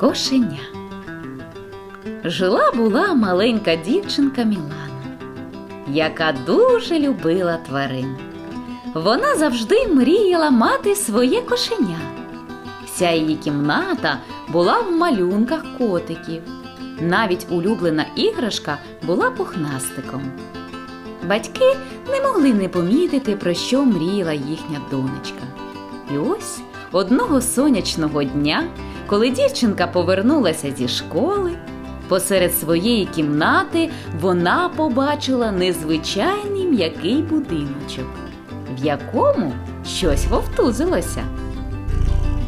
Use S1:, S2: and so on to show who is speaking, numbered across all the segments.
S1: Кошеня. Жила була маленька дівчинка Мілана, яка дуже любила тварин. Вона завжди мріяла мати своє кошеня. Вся її кімната була в малюнках котиків. Навіть улюблена іграшка була пухнастиком. Батьки не могли не помітити, про що мріяла їхня донечка. І ось одного сонячного дня, коли дівчинка повернулася зі школи, посеред своєї кімнати вона побачила незвичайний м'який будиночок, в якому щось вовтузилося.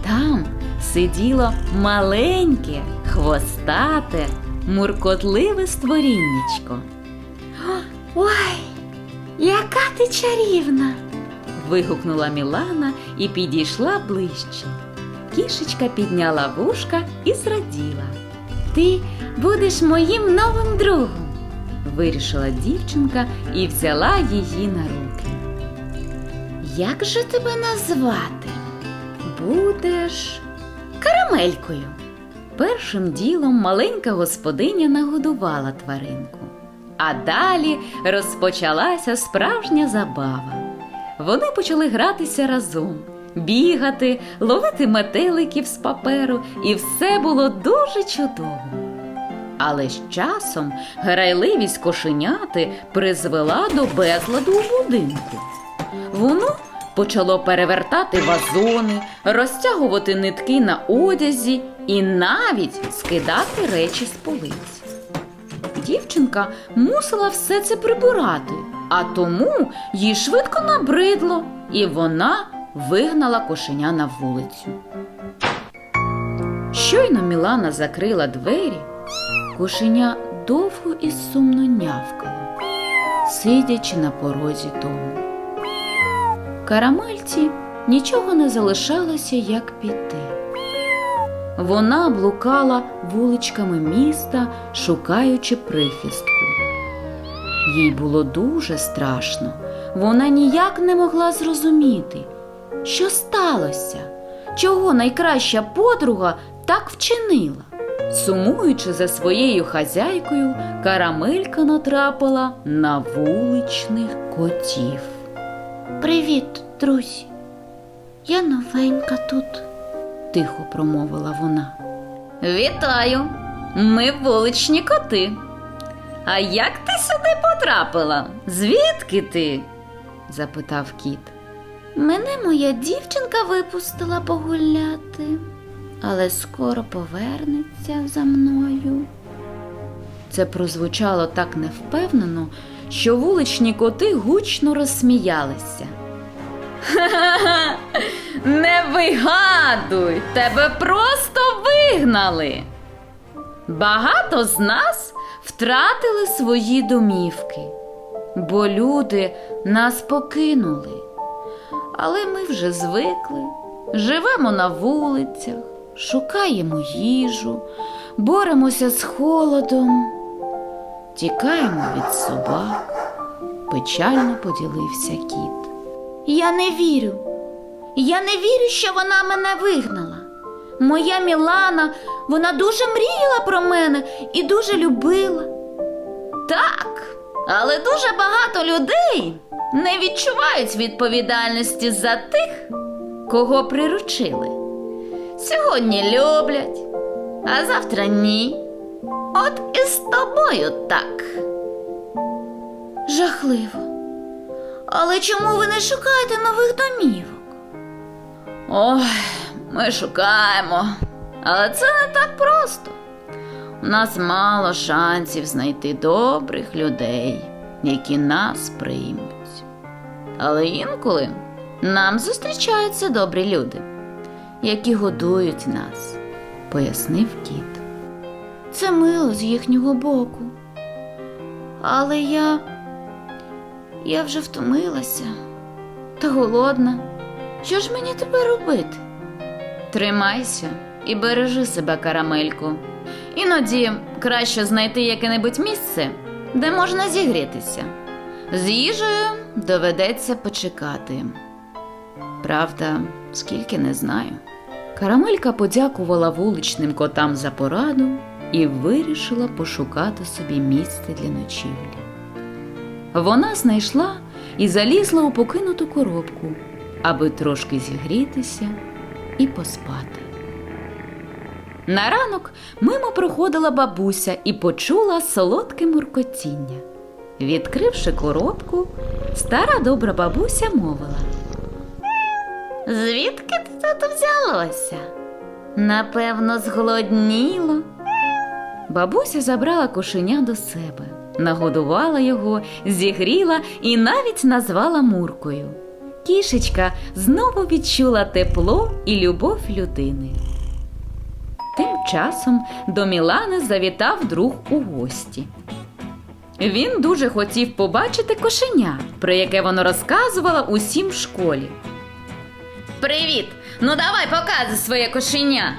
S1: Там сиділо маленьке, хвостате, муркотливе створіннячко. Ой, яка ти чарівна! вигукнула Мілана і підійшла ближче. Кішечка підняла вушка і зраділа. Ти будеш моїм новим другом, вирішила дівчинка і взяла її на руки. Як же тебе назвати? Будеш карамелькою. Першим ділом маленька господиня нагодувала тваринку. А далі розпочалася справжня забава. Вони почали гратися разом, бігати, ловити метеликів з паперу, і все було дуже чудово. Але з часом грайливість кошеняти призвела до безладу у будинку. Воно почало перевертати вазони, розтягувати нитки на одязі і навіть скидати речі з полиць. Дівчинка мусила все це прибирати, а тому їй швидко набридло, і вона вигнала кошеня на вулицю. Щойно Мілана закрила двері, кошеня довго і сумно нявкало, сидячи на порозі дому. Карамельці нічого не залишалося, як піти. Вона блукала вуличками міста, шукаючи прихистку. Їй було дуже страшно. Вона ніяк не могла зрозуміти, що сталося, чого найкраща подруга так вчинила. Сумуючи за своєю хазяйкою, карамелька натрапила на вуличних котів. Привіт, друзі. Я новенька тут, тихо промовила вона. Вітаю! Ми вуличні коти. А як ти сюди потрапила? Звідки ти? запитав кіт. Мене моя дівчинка випустила погуляти, але скоро повернеться за мною. Це прозвучало так невпевнено, що вуличні коти гучно розсміялися. Ха-ха-ха! Не вигадуй, тебе просто вигнали. Багато з нас втратили свої домівки, бо люди нас покинули. Але ми вже звикли, живемо на вулицях, шукаємо їжу, боремося з холодом, тікаємо від собак, печально поділився кіт. Я не вірю. Я не вірю, що вона мене вигнала. Моя Мілана, вона дуже мріяла про мене і дуже любила. Так, але дуже багато людей не відчувають відповідальності за тих, кого приручили. Сьогодні люблять, а завтра ні. От і з тобою так. Жахливо. Але чому ви не шукаєте нових домівок? Ой, ми шукаємо, але це не так просто. У нас мало шансів знайти добрих людей, які нас приймуть. Але інколи нам зустрічаються добрі люди, які годують нас, пояснив кіт. Це мило з їхнього боку. Але я. Я вже втомилася та голодна. Що ж мені тепер робити? Тримайся і бережи себе, карамельку. Іноді краще знайти яке-небудь місце, де можна зігрітися. З їжею доведеться почекати. Правда, скільки не знаю. Карамелька подякувала вуличним котам за пораду і вирішила пошукати собі місце для ночівлі. Вона знайшла і залізла у покинуту коробку, аби трошки зігрітися і поспати. На ранок мимо проходила бабуся і почула солодке муркотіння. Відкривши коробку, стара добра бабуся мовила. Звідки ти тут взялося? Напевно, зголодніло. Бабуся забрала кошеня до себе, нагодувала його, зігріла і навіть назвала Муркою. Кішечка знову відчула тепло і любов людини. Часом до Мілани завітав друг у гості. Він дуже хотів побачити кошеня, про яке воно розказувало усім в школі. Привіт! Ну давай показуй своє кошеня.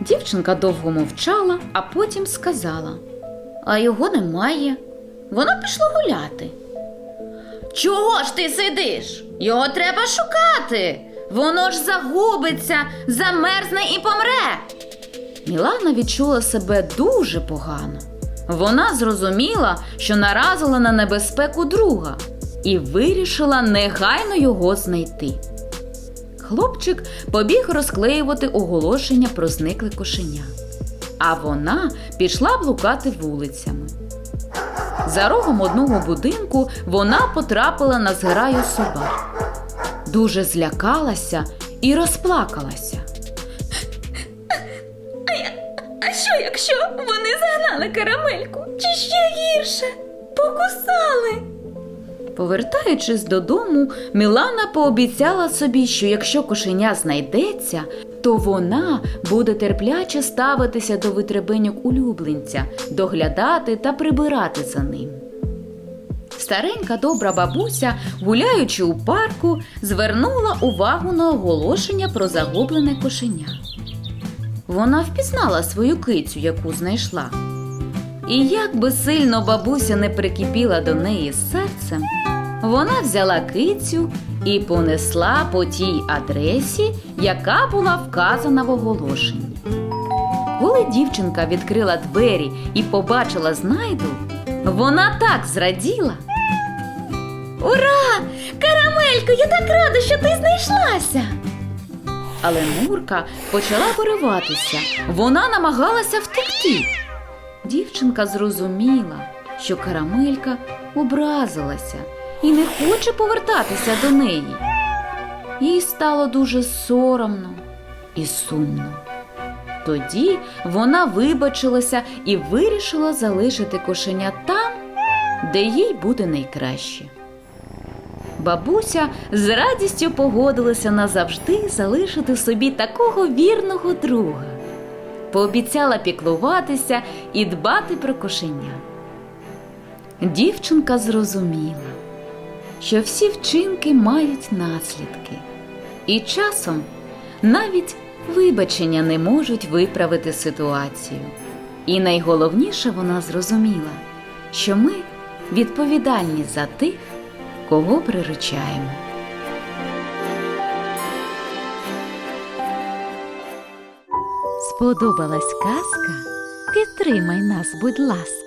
S1: Дівчинка довго мовчала, а потім сказала: А його немає. Воно пішло гуляти. Чого ж ти сидиш? Його треба шукати. Воно ж загубиться, замерзне і помре. Мілана відчула себе дуже погано. Вона зрозуміла, що наразила на небезпеку друга і вирішила негайно його знайти. Хлопчик побіг розклеювати оголошення про зникле кошеня, а вона пішла блукати вулицями. За рогом одного будинку вона потрапила на зграю собак. Дуже злякалася і розплакалася. А що, якщо вони загнали карамельку? Чи ще гірше? Покусали? Повертаючись додому, Мілана пообіцяла собі, що якщо кошеня знайдеться, то вона буде терпляче ставитися до витребеньок улюбленця, доглядати та прибирати за ним. Старенька добра бабуся, гуляючи у парку, звернула увагу на оголошення про загублене кошеня. Вона впізнала свою кицю, яку знайшла. І як би сильно бабуся не прикипіла до неї серцем, вона взяла кицю і понесла по тій адресі, яка була вказана в оголошенні. Коли дівчинка відкрила двері і побачила знайду, вона так зраділа. Ура! Карамелько, я так рада, що ти знайшлася. Але Мурка почала вириватися. Вона намагалася втекти. Дівчинка зрозуміла, що карамелька образилася і не хоче повертатися до неї. Їй стало дуже соромно і сумно. Тоді вона вибачилася і вирішила залишити кошеня там, де їй буде найкраще. Бабуся з радістю погодилася назавжди залишити собі такого вірного друга пообіцяла піклуватися і дбати про кошеня. Дівчинка зрозуміла, що всі вчинки мають наслідки, і часом навіть вибачення не можуть виправити ситуацію. І найголовніше вона зрозуміла, що ми відповідальні за тих, кого приручаємо.
S2: Сподобалась казка? Підтримай нас, будь ласка.